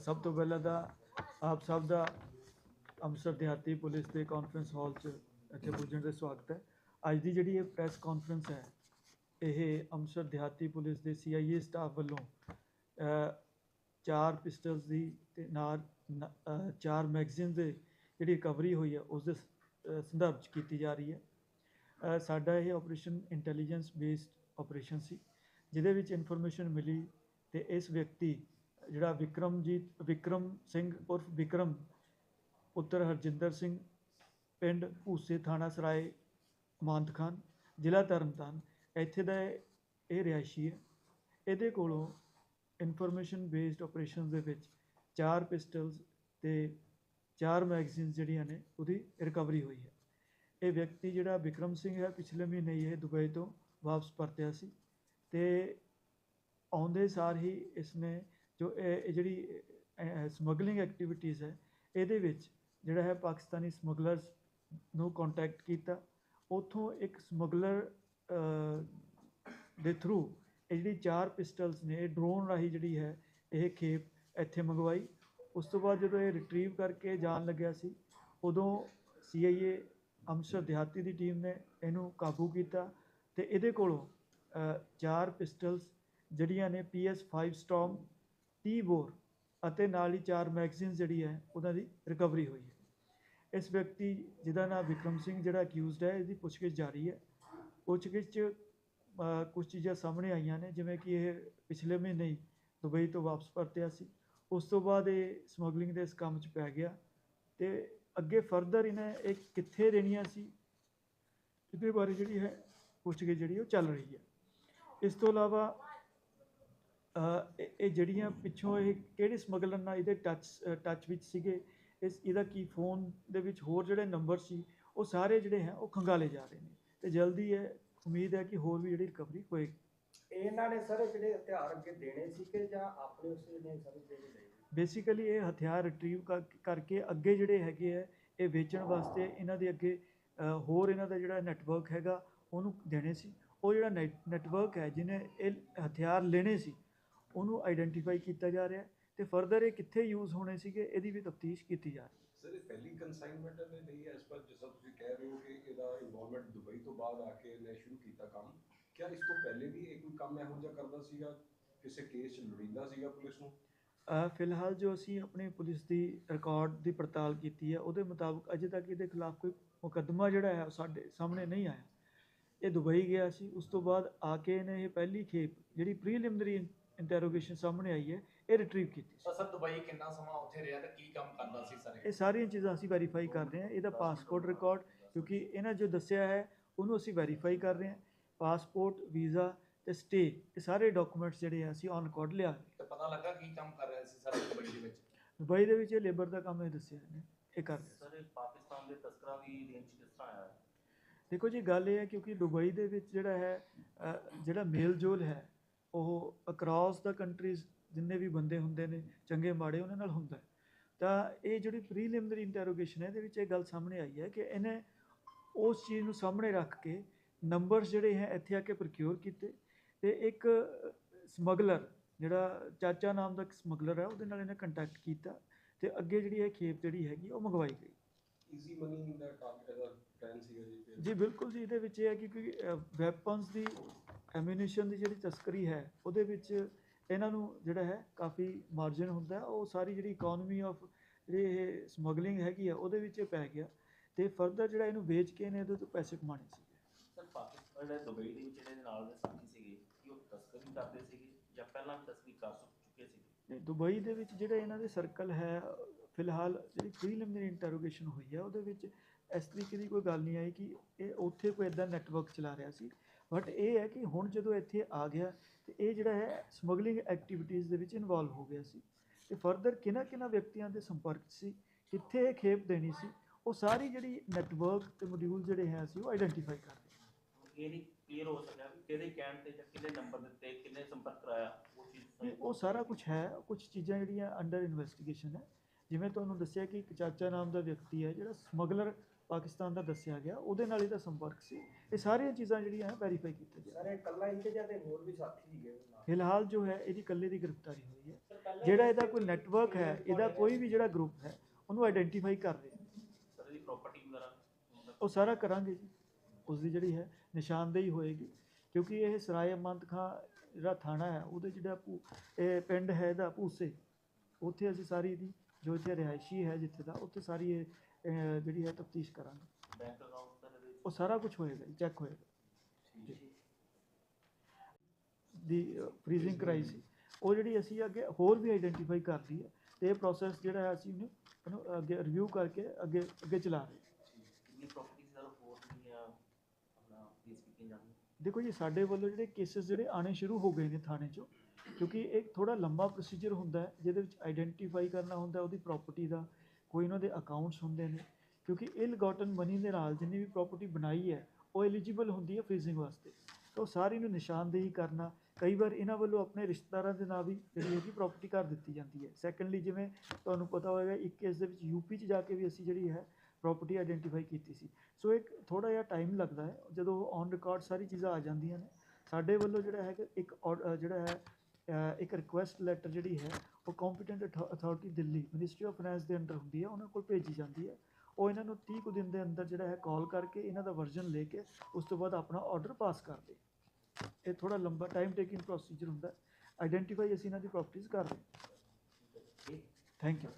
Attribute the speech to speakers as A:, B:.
A: ਸਭ ਤੋਂ ਪਹਿਲਾਂ ਤਾਂ ਆਪ ਸਭ ਦਾ ਅੰਮ੍ਰਿਤਸਰ ਦਿਹਾਤੀ ਪੁਲਿਸ ਦੇ ਕਾਨਫਰੰਸ ਹਾਲ 'ਚ ਇੱਥੇ ਪੁੱਜਣ ਦਾ ਸਵਾਗਤ ਹੈ। ਅੱਜ ਦੀ ਜਿਹੜੀ ਇਹ ਪ੍ਰੈਸ ਕਾਨਫਰੰਸ ਹੈ, ਇਹ ਅੰਮ੍ਰਿਤਸਰ ਦਿਹਾਤੀ ਪੁਲਿਸ ਦੇ ਸੀਆਈਏ ਸਟਾਫ ਵੱਲੋਂ ਚਾਰ ਪਿਸਟਲਸ ਦੀ ਤੇ ਨਾਲ ਚਾਰ ਮੈਗਜ਼ੀਨ ਦੇ ਜਿਹੜੀ ਰਿਕਵਰੀ ਹੋਈ ਹੈ, ਉਸ ਦੇ ਸੰਦਰਭ 'ਚ ਕੀਤੀ ਜਾ ਰਹੀ ਹੈ। ਸਾਡਾ ਇਹ ਆਪਰੇਸ਼ਨ ਇੰਟੈਲੀਜੈਂਸ ਬੇਸਡ ਆਪਰੇਸ਼ਨ ਸੀ, ਜਿਹਦੇ ਵਿੱਚ ਇਨਫੋਰਮੇਸ਼ਨ ਮਿਲੀ ਤੇ ਇਸ ਵਿਅਕਤੀ ਜਿਹੜਾ ਵਿਕਰਮਜੀਤ, ਵਿਕਰਮ ਸਿੰਘ ਉਰਫ ਵਿਕਰਮ, ਪੁੱਤਰ ਹਰਜਿੰਦਰ ਸਿੰਘ, ਪਿੰਡ ਭੂਸੇ ਥਾਣਾ ਸਰਾਏ, ਮਾਨਤ ਖਾਨ, ਜ਼ਿਲ੍ਹਾ ਤਰਨਤਾਰਨ, ਇੱਥੇ ਦਾ ਇਹ ਰਿਹਾਇਸ਼ੀ ਹੈ। ਇਹਦੇ ਕੋਲੋਂ ਇਨਫੋਰਮੇਸ਼ਨ ਬੇਸਡ ਆਪਰੇਸ਼ਨਸ ਦੇ ਵਿੱਚ ਚਾਰ ਪਿਸਟਲਸ ਤੇ ਚਾਰ ਮੈਗਜ਼ੀਨਸ ਜਿਹੜੀਆਂ ਨੇ, ਉਹਦੀ ਰਿਕਵਰੀ ਹੋਈ ਹੈ। ਇਹ ਵਿਅਕਤੀ ਜਿਹੜਾ ਵਿਕਰਮ ਸਿੰਘ ਹੈ, ਪਿਛਲੇ ਮਹੀਨੇ ਹੀ ਇਹ ਦੁਬਈ ਤੋਂ ਵਾਪਸ ਪਰਤਿਆ ਸੀ ਤੇ ਆਉਂਦੇ ਸਾਰ ਹੀ ਇਸਨੇ ਜੋ ਇਹ ਇਹ ਜਿਹੜੀ ਸਮਗਲਿੰਗ ਐਕਟੀਵਿਟੀਜ਼ ਹੈ, ਇਹਦੇ ਵਿੱਚ ਜਿਹੜਾ ਹੈ ਪਾਕਿਸਤਾਨੀ ਸਮਗਲਰਸ ਨੂੰ ਕੰਟੈਕਟ ਕੀਤਾ। ਉਥੋਂ ਇੱਕ ਸਮਗਲਰ ਦੇ ਥਰੂ ਇਹ ਜਿਹੜੀ ਚਾਰ ਪਿਸਟਲਸ ਨੇ, ਇਹ ਡਰੋਨ ਰਾਹੀਂ ਜਿਹੜੀ ਹੈ ਇਹ ਖੇਪ ਇੱਥੇ ਮੰਗਵਾਈ। ਉਸ ਤੋਂ ਬਾਅਦ ਜਦੋਂ ਇਹ ਰਿਟਰੀਵ ਕਰਕੇ ਜਾਣ ਲੱਗਿਆ ਸੀ, ਉਦੋਂ ਸੀਆਈਏ ਅੰਮ੍ਰਿਤਸਰ ਦਿਹਾਤੀ ਦੀ ਟੀਮ ਨੇ ਇਹਨੂੰ ਕਾਬੂ ਕੀਤਾ ਤੇ ਇਹਦੇ ਕੋਲੋਂ ਚਾਰ ਪਿਸਟਲਸ ਜਿਹੜੀਆਂ ਨੇ PS5 ਸਟਾਰਮ 30 ਬੋਰ ਅਤੇ ਨਾਲ ਹੀ ਚਾਰ ਮੈਗਜ਼ੀਨ ਜਿਹੜੀ ਹੈ, ਉਹਨਾਂ ਦੀ ਰਿਕਵਰੀ ਹੋਈ ਹੈ। ਇਸ ਵਿਅਕਤੀ ਜਿਹਦਾ ਨਾਮ ਵਿਕਰਮ ਸਿੰਘ ਜਿਹੜਾ ਅਕਿਊਜ਼ਡ ਹੈ, ਇਹਦੀ ਪੁੱਛਗਿੱਛ ਜਾਰੀ ਹੈ। ਪੁੱਛਗਿੱਛ 'ਚ ਕੁਝ ਚੀਜ਼ਾਂ ਸਾਹਮਣੇ ਆਈਆਂ ਨੇ, ਜਿਵੇਂ ਕਿ ਇਹ ਪਿਛਲੇ ਮਹੀਨੇ ਹੀ ਦੁਬਈ ਤੋਂ ਵਾਪਸ ਪਰਤਿਆ ਸੀ। ਉਸ ਤੋਂ ਬਾਅਦ ਇਹ ਸਮਗਲਿੰਗ ਦੇ ਇਸ ਕੰਮ 'ਚ ਪੈ ਗਿਆ ਤੇ ਅੱਗੇ ਫਰਦਰ ਇਹਨੇ ਇਹ ਕਿੱਥੇ ਰਹਿਣੀਆਂ ਸੀ, ਇਹਦੇ ਬਾਰੇ ਜਿਹੜੀ ਹੈ ਪੁੱਛਗਿੱਛ ਜਿਹੜੀ ਉਹ ਚੱਲ ਰਹੀ ਹੈ। ਇਸ ਤੋਂ ਇਲਾਵਾ ਇਹ ਇਹ ਜਿਹੜੀਆਂ ਪਿੱਛੋਂ ਇਹ ਕਿਹੜੇ ਸਮਗਲਰ ਨਾਲ ਇਹਦੇ ਟੱਚ ਟੱਚ ਵਿੱਚ ਸੀਗੇ? ਇਸ ਇਹਦਾ ਕੀ ਫੋਨ ਦੇ ਵਿੱਚ ਹੋਰ ਜਿਹੜੇ ਨੰਬਰ ਸੀ ਉਹ ਸਾਰੇ ਜਿਹੜੇ ਹੈ ਉਹ ਖੰਗਾਲੇ ਜਾ ਰਹੇ ਨੇ। ਤੇ ਜਲਦੀ ਇਹ ਉਮੀਦ ਹੈ ਕਿ ਹੋਰ ਵੀ ਜਿਹੜੀ ਰਿਕਵਰੀ ਹੋਏਗੀ।
B: ਇਹਨਾਂ ਨੇ ਸਰ ਜਿਹੜੇ ਹਥਿਆਰ ਅੱਗੇ ਦੇਣੇ ਸੀ ਕਿ ਜਾਂ ਆਪਣੇ ਉਸੇ ਨੇ ਸਰ ਜਿਹੜੇ ਲਏ
A: ਬੇਸਿਕਲੀ ਇਹ ਹਥਿਆਰ ਰਿਟਰੀਵ ਕਰਕੇ ਅੱਗੇ ਜਿਹੜੇ ਹੈਗੇ ਆ ਇਹ ਵੇਚਣ ਵਾਸਤੇ ਇਹਨਾਂ ਦੇ ਅੱਗੇ ਹੋਰ ਇਹਨਾਂ ਦਾ ਜਿਹੜਾ ਨੈਟਵਰਕ ਹੈਗਾ ਉਹਨੂੰ ਦੇਣੇ ਸੀ। ਉਹ ਜਿਹੜਾ ਨੈਟਵਰਕ ਹੈ ਜਿਹਨੇ ਇਹ ਹਥਿਆਰ ਲੈਣੇ ਸੀ ਉਹਨੂੰ ਆਈਡੈਂਟੀਫਾਈ ਕੀਤਾ ਜਾ ਰਿਹਾ ਤੇ ਫਰਦਰ ਇਹ ਕਿੱਥੇ ਯੂਜ਼ ਹੋਣੇ ਸੀਗੇ ਇਹਦੀ ਵੀ ਤਫਤੀਸ਼ ਕੀਤੀ ਜਾ ਰਹੀ ਹੈ।
C: ਸਰ ਇਹ ਪਹਿਲੀ ਕਨਸਾਈਨਮੈਂਟ ਨੇ ਨਹੀਂ ਐਸ ਪਰ ਜਿਸ ਤਰ੍ਹਾਂ ਤੁਸੀਂ ਕਹਿ ਰਹੇ ਹੋ ਕਿ ਇਹਦਾ ਇਨਵੋਲਵਮੈਂਟ ਦੁਬਈ ਤੋਂ ਬਾਅਦ ਆ ਕੇ ਇਹਨੇ ਸ਼ੁਰੂ ਕੀਤਾ ਕੰਮ। ਕਿਆ ਇਸ ਤੋਂ ਪਹਿਲੇ ਵੀ ਇਹ ਕੋਈ ਕੰਮ ਇਹੋ ਜਿਹਾ ਕਰਦਾ ਸੀਗਾ ਕਿਸੇ ਕੇਸ 'ਚ ਲੋੜੀਂਦਾ ਸੀਗਾ ਪੁਲਿਸ ਨੂੰ?
A: ਅ, ਫਿਲਹਾਲ ਜੋ ਅਸੀਂ ਆਪਣੀ ਪੁਲਿਸ ਦੀ ਰਿਕਾਰਡ ਦੀ ਪੜਤਾਲ ਕੀਤੀ ਹੈ ਉਹਦੇ ਮੁਤਾਬਕ ਅਜੇ ਤੱਕ ਇਹਦੇ ਖਿਲਾਫ ਕੋਈ ਮੁਕੱਦਮਾ ਜਿਹੜਾ ਹੈ ਸਾਡੇ ਸਾਹਮਣੇ ਨਹੀਂ ਆਇਆ। ਇਹ ਦੁਬਈ ਗਿਆ ਸੀ ਉਸ ਤੋਂ ਬਾਅਦ ਆ ਕੇ ਇਹਨੇ ਇਹ ਪਹਿਲੀ ਖੇਪ ਜਿਹੜੀ ਪ੍ਰੀਲਿਮਿਨਰੀ ਇੰਟਰੋਗੇਸ਼ਨ ਸਾਹਮਣੇ ਆਈ ਹੈ ਇਹ ਰਿਟਰੀਵ ਕੀਤੀ ਸੀ।
D: ਸਰ ਦੁਬਈ ਕਿੰਨਾ ਸਮਾਂ ਉੱਥੇ ਰਿਹਾ ਤੇ ਕੀ ਕੰਮ ਕਰਦਾ ਸੀ ਸਰ
A: ਇਹ? ਸਾਰੀਆਂ ਚੀਜ਼ਾਂ ਅਸੀਂ ਵੈਰੀਫਾਈ ਕਰ ਰਹੇ ਹਾਂ ਇਹਦਾ ਪਾਸਪੋਰਟ ਰਿਕਾਰਡ ਕਿਉਂਕਿ ਇਹਨਾਂ ਜੋ ਦੱਸਿਆ ਹੈ ਉਹਨੂੰ ਅਸੀਂ ਵੈਰੀਫਾਈ ਕਰ ਰਹੇ ਹਾਂ। ਪਾਸਪੋਰਟ ਵੀਜ਼ਾ ਤੇ ਸਟੇ ਇਹ ਸਾਰੇ ਡਾਕੂਮੈਂਟਸ ਜਿਹੜੇ ਆ ਅਸੀਂ ਔਨ ਰਿਕਾਰਡ ਲਿਆ।
D: ਤੇ ਪਤਾ ਲੱਗਾ ਕੀ ਕੰਮ ਕਰ ਰਿਹਾ ਸੀ ਸਰ ਦੁਬਈ ਦੇ ਵਿੱਚ?
A: ਦੁਬਈ ਦੇ ਵਿੱਚ ਇਹ ਲੇਬਰ ਦਾ ਕੰਮ ਇਹ ਦੱਸਿਆ ਨੇ ਇਹ ਕਰ ਰਹੇ
E: ਸਰ ਇਹ ਪਾਕਿਸਤਾਨ ਦੇ ਤਸਕਰਾਂ ਦੀ ਰੇਂਜ ਕਿਸ ਤਰ੍ਹਾਂ ਆਇਆ?
A: ਦੇਖੋ ਜੀ ਗੱਲ ਇਹ ਹੈ ਕਿਉਂਕਿ ਦੁਬਈ ਦੇ ਵਿੱਚ ਜਿਹੜਾ ਹੈ ਜਿਹੜਾ ਮੇਲ ਜੋਲ ਹੈ ਉਹ ਅਕ੍ਰੋਸ ਦਾ ਕੰਟਰੀਜ਼ ਜਿੰਨੇ ਵੀ ਬੰਦੇ ਹੁੰਦੇ ਨੇ ਚੰਗੇ ਮਾੜੇ ਉਹਨਾਂ ਨਾਲ ਹੁੰਦਾ ਹੈ। ਤਾਂ ਇਹ ਜਿਹੜੀ ਪ੍ਰੀਲਿਮਿਨਰੀ ਇੰਟਰੋਗੇਸ਼ਨ ਹੈ ਇਹਦੇ ਵਿੱਚ ਇਹ ਗੱਲ ਸਾਹਮਣੇ ਆਈ ਹੈ ਕਿ ਇਹਨੇ ਉਸ ਚੀਜ਼ ਨੂੰ ਸਾਹਮਣੇ ਰੱਖ ਕੇ ਨੰਬਰਸ ਜਿਹੜੇ ਹੈ ਇੱਥੇ ਆ ਕੇ ਪ੍ਰੋਕਿਉਰ ਕੀਤੇ ਤੇ ਇੱਕ ਸਮਗਲਰ ਜਿਹੜਾ ਚਾਚਾ ਨਾਮ ਦਾ ਇੱਕ ਸਮਗਲਰ ਹੈ ਉਹਦੇ ਨਾਲ ਇਹਨੇ ਕੰਟੈਕਟ ਕੀਤਾ ਤੇ ਅੱਗੇ ਜਿਹੜੀ ਇਹ ਖੇਪ ਜਿਹੜੀ ਹੈਗੀ ਉਹ ਮੰਗਵਾਈ ਗਈ
C: ਈਜ਼ੀ ਮਨੀ ਦਾ ਟਾਰਗੇਟ ਦਾ ਪਲਾਨ ਸੀਗਾ ਜੀ
A: ਜੀ ਬਿਲਕੁਲ ਜੀ ਇਹਦੇ ਵਿੱਚ ਇਹ ਹੈ ਕਿ ਵੈਪਨਸ ਦੀ ਐਮੂਨੀਸ਼ਨ ਦੀ ਜਿਹੜੀ ਤਸਕਰੀ ਹੈ ਉਹਦੇ ਵਿੱਚ ਇਹਨਾਂ ਨੂੰ ਜਿਹੜਾ ਹੈ ਕਾਫੀ ਮਾਰਜਨ ਹੁੰਦਾ ਹੈ। ਉਹ ਸਾਰੀ ਜਿਹੜੀ ਇਕਨੋਮੀ ਆਫ ਜਿਹੜੀ ਇਹ ਸਮਗਲਿੰਗ ਹੈਗੀ ਆ ਉਹਦੇ ਵਿੱਚ ਇਹ ਪੈ ਗਿਆ। ਤੇ ਫਰਦਰ ਜਿਹੜਾ ਇਹਨੂੰ ਵੇਚ ਕੇ ਇਹਨੇ ਇਹਦੇ ਤੋਂ ਪੈਸੇ ਕਮਾਣੇ ਸੀ
E: ਸਰ ਪਾਕਿਸਤਾਨ ਦੇ ਦੁਬਈ ਦੇ ਵਿੱਚ ਜਿਹੜੇ ਨਾਲ ਦੇ ਸਾਥੀ ਸੀਗੇ ਕਿ ਉਹ ਤਸਕਰੀ ਕਰਦੇ ਸੀਗੇ ਜਾਂ ਪਹਿਲਾਂ ਵੀ ਤਸਕਰੀ ਕਰ ਚੁੱਕੇ ਸੀਗੇ?
A: ਨਹੀਂ ਦੁਬਈ ਦੇ ਵਿੱਚ ਜਿਹੜਾ ਇਹਨਾਂ ਦੇ ਸਰਕਲ ਹੈ ਫਿਲਹਾਲ ਜਿਹੜੀ ਪ੍ਰੀਲਿਮਿਨਰੀ ਇੰਟਰੋਗੇਸ਼ਨ ਹੋਈ ਹੈ ਉਹਦੇ ਵਿੱਚ ਇਸ ਤਰੀਕੇ ਦੀ ਕੋਈ ਗੱਲ ਨਹੀਂ ਆਈ ਕਿ ਇਹ ਉੱਥੇ ਕੋਈ ਇਦਾਂ ਨੈਟਵਰਕ ਚਲਾ ਰਿਹਾ ਸੀ। ਬਟ ਇਹ ਹੈ ਕਿ ਹੁਣ ਜਦੋਂ ਇੱਥੇ ਆ ਗਿਆ ਤੇ ਇਹ ਜਿਹੜਾ ਹੈ ਸਮਗਲਿੰਗ ਐਕਟੀਵਿਟੀਜ਼ ਦੇ ਵਿੱਚ ਇਨਵੋਲਵ ਹੋ ਗਿਆ ਸੀ। ਤੇ ਫਰਦਰ ਕਿਹਨਾਂ ਕਿਹਨਾਂ ਵਿਅਕਤੀਆਂ ਦੇ ਸੰਪਰਕ ਸੀ ਕਿੱਥੇ ਇਹ ਖੇਪ ਦੇਣੀ ਸੀ ਉਹ ਸਾਰੀ ਜਿਹੜੀ ਨੈਟਵਰਕ ਤੇ ਮੋਡਿਊਲ ਜਿਹੜੇ ਹੈ ਅਸੀਂ ਉਹ ਆਈਡੈਂਟੀਫਾਈ ਕਰ ਰਹੇ ਹਾਂ
E: ਇਹ ਨਹੀਂ ਕਲੀਅਰ ਹੋ ਸਕਿਆ ਵੀ ਕਿਹਦੇ ਕਹਿਣ ਤੇ ਜਾਂ ਕਿਹਦੇ ਨੰਬਰ ਦਿੱਤੇ ਕਿੰਨੇ ਸੰਪਰਕ ਕਰਾਇਆ ਉਹ ਚੀਜ਼
A: ਉਹ ਸਾਰਾ ਕੁਝ ਹੈ ਕੁਝ ਚੀਜ਼ਾਂ ਜਿਹੜੀਆਂ ਅੰਡਰ ਇਨਵੈਸਟੀਗੇਸ਼ਨ ਹੈ। ਜਿਵੇਂ ਤੁਹਾਨੂੰ ਦੱਸਿਆ ਕਿ ਇੱਕ ਚਾਚਾ ਨਾਮ ਦਾ ਵਿਅਕਤੀ ਹੈ ਜਿਹੜਾ ਸਮਗਲਰ ਪਾਕਿਸਤਾਨ ਦਾ ਦੱਸਿਆ ਗਿਆ ਉਹਦੇ ਨਾਲ ਇਹਦਾ ਸੰਪਰਕ ਸੀ। ਇਹ ਸਾਰੀਆਂ ਚੀਜ਼ਾਂ ਜਿਹੜੀਆਂ ਹੈ ਵੈਰੀਫਾਈ ਕੀਤੀਆਂ ਜਾ
B: ਸਰ ਇਹ ਇਕੱਲਾ ਹੀ ਕਿ ਜਾਂ ਤੇ ਹੋਰ ਵੀ ਸਾਥੀ ਸੀਗੇ ਉਹਦੇ ਨਾਲ?
A: ਫਿਲਹਾਲ ਜੋ ਹੈ ਇਹਦੀ ਇਕੱਲੇ ਦੀ ਗ੍ਰਿਫਤਾਰੀ ਹੋਈ ਹੈ। ਜਿਹੜਾ ਇਹਦਾ ਕੋਈ ਨੈਟਵਰਕ ਹੈ ਇਹਦਾ ਕੋਈ ਵੀ ਜਿਹੜਾ ਗਰੁੱਪ ਹੈ ਉਹਨੂੰ ਆਈਡੈਂਟੀਫਾਈ ਕਰ ਰਹੇ। ਹਾਂ।
E: ਸਰ ਇਹਦੀ ਪ੍ਰਾਪਰਟੀ ਵਗੈਰਾ ਮਤਲਬ
A: ਉਹ ਸਾਰਾ ਕਰਾਂਗੇ ਜੀ। ਉਸ ਦੀ ਜਿਹੜੀ ਹੈ ਨਿਸ਼ਾਨਦੇਹੀ ਹੋਏਗੀ। ਕਿਉਂਕਿ ਇਹ ਸਰਾਏ ਅਮੰਤ ਖਾਂ ਜਿਹੜਾ ਥਾਣਾ ਹੈ ਉਹਦੇ ਜਿਹੜਾ ਇਹ ਪਿੰਡ ਹੈ ਇਹਦਾ ਭੂਸੇ। ਉੱਥੇ ਅਸੀਂ ਸਾਰੀ ਇਹਦੀ ਜੋ ਇੱਥੇ ਰਿਹਾਇਸ਼ੀ ਹੈ ਜਿੱਥੇ ਦਾ ਉੱਥੇ ਸਾਰੀ ਇਹ ਅਹ, ਜਿਹੜੀ ਹੈ ਤਫਤੀਸ਼ ਕਰਾਂਗੇ।
E: ਬੈਂਕ ਅਕਾਊਂਟ
A: ਉਹ ਸਾਰਾ ਕੁਝ ਹੋਏਗਾ ਚੈੱਕ ਹੋਏਗਾ। ਦੀ ਫ੍ਰੀਜ਼ਿੰਗ ਕਰਾਈ ਸੀ। ਉਹ ਜਿਹੜੀ ਅਸੀਂ ਅੱਗੇ ਹੋਰ ਵੀ ਆਈਡੈਂਟੀਫਾਈ ਕਰਦੀ ਹੈ ਤੇ ਇਹ ਪ੍ਰੋਸੈਸ ਜਿਹੜਾ ਹੈ ਅਸੀਂ ਇਹਨੂੰ ਇਹਨੂੰ ਅੱਗੇ ਰਿਵਿਊ ਕਰਕੇ ਅੱਗੇ ਅੱਗੇ ਚਲਾ ਰਹੇ ਹਾਂ।
E: ਕਿੰਨੀ ਹੋਰ ਨਹੀਂ ਆ ਆਪਣਾ
A: ਦੇਖੋ ਜੀ ਸਾਡੇ ਵੱਲੋਂ ਜਿਹੜੇ ਕੇਸਿਸ ਜਿਹੜੇ ਆਣੇ ਸ਼ੁਰੂ ਹੋ ਗਏ ਨੇ ਥਾਣੇ 'ਚੋਂ ਕਿਉਂਕਿ ਇੱਕ ਥੋੜਾ ਲੰਬਾ ਪ੍ਰੋਸੀਜਰ ਹੁੰਦਾ ਹੈ ਜਿਹਦੇ ਵਿੱਚ ਆਈਡੈਂਟੀਫਾਈ ਕਰਨਾ ਹੁੰਦਾ ਉਹਦੀ ਪ੍ਰਾਪਰਟੀ ਦਾ ਕੋਈ ਉਹਨਾਂ ਦੇ ਅਕਾਊਂਟਸ ਹੁੰਦੇ ਨੇ, ਕਿਉਂਕਿ ਇਲਗੋਟਨ ਮਨੀ ਦੇ ਨਾਲ ਜਿੰਨੀ ਵੀ ਪ੍ਰਾਪਰਟੀ ਬਣਾਈ ਹੈ, ਉਹ ਐਲੀਜੀਬਲ ਹੁੰਦੀ ਹੈ ਫ੍ਰੀਜ਼ਿੰਗ ਵਾਸਤੇ। ਤਾਂ ਉਹ ਸਾਰੀ ਨੂੰ ਨਿਸ਼ਾਨਦੇਹੀ ਕਰਨਾ, ਕਈ ਵਾਰ ਇਹਨਾਂ ਵੱਲੋਂ ਆਪਣੇ ਰਿਸ਼ਤੇਦਾਰਾਂ ਦੇ ਨਾਲ ਵੀ ਜਿਹੜੀ ਹੈਗੀ ਪ੍ਰਾਪਰਟੀ ਕਰ ਦਿੱਤੀ ਜਾਂਦੀ ਹੈ। ਸੈਕੰਡਲੀ ਜਿਵੇਂ ਤੁਹਾਨੂੰ ਪਤਾ ਹੋਵੇਗਾ ਇੱਕ ਕੇਸ ਦੇ ਵਿੱਚ ਯੂਪੀ 'ਚ ਜਾ ਕੇ ਵੀ ਅਸੀਂ ਜਿਹੜੀ ਹੈ ਪ੍ਰਾਪਰਟੀ ਆਈਡੈਂਟੀਫਾਈ ਕੀਤੀ ਸੀ। ਸੋ ਇੱਕ ਥੋੜਾ ਜਿਹਾ ਟਾਈਮ ਲੱਗਦਾ ਹੈ, ਜਦੋਂ ਔਨ ਰਿਕਾਰਡ ਸਾਰੀ ਚੀਜ਼ਾਂ ਆ ਜਾਂਦੀਆਂ ਨੇ, ਸਾਡੇ ਵੱਲੋਂ ਜਿਹੜਾ ਹੈ ਇੱਕ ਔਰ- ਜਿਹੜਾ ਹੈ ਇੱਕ ਰਿਕੁਐਸਟ ਲੈਟਰ ਜਿਹੜੀ ਹੈ, ਉਹ competent authority Delhi ministry of finance ਦੇ ਅੰਡਰ ਹੁੰਦੀ ਹੈ, ਉਹਨਾਂ ਕੋਲ ਭੇਜੀ ਜਾਂਦੀ ਹੈ। ਉਹ ਇਹਨਾਂ ਨੂੰ 30 ਕੁ ਦਿਨ ਦੇ ਅੰਦਰ ਜਿਹੜਾ ਹੈ ਕਾਲ ਕਰਕੇ ਇਹਨਾਂ ਦਾ ਵਰਜ਼ਨ ਲੈ ਕੇ ਉਸ ਤੋਂ ਬਾਅਦ ਆਪਣਾ ਆਰਡਰ ਪਾਸ ਕਰਦੇ। ਇਹ ਥੋੜਾ ਲੰਬਾ ਟਾਈਮ ਟੇਕਿੰਗ ਪ੍ਰੋਸੀਜਰ ਹੁੰਦਾ ਆਈਡੈਂਟੀਫਾਈ ਅਸੀਂ ਇਹਨਾਂ ਦੀ ਪ੍ਰਾਪਰਟੀਆਂ ਕਰ ਰਹੇ
E: ਠੀਕ
A: ਥੈਂਕ ਯੂ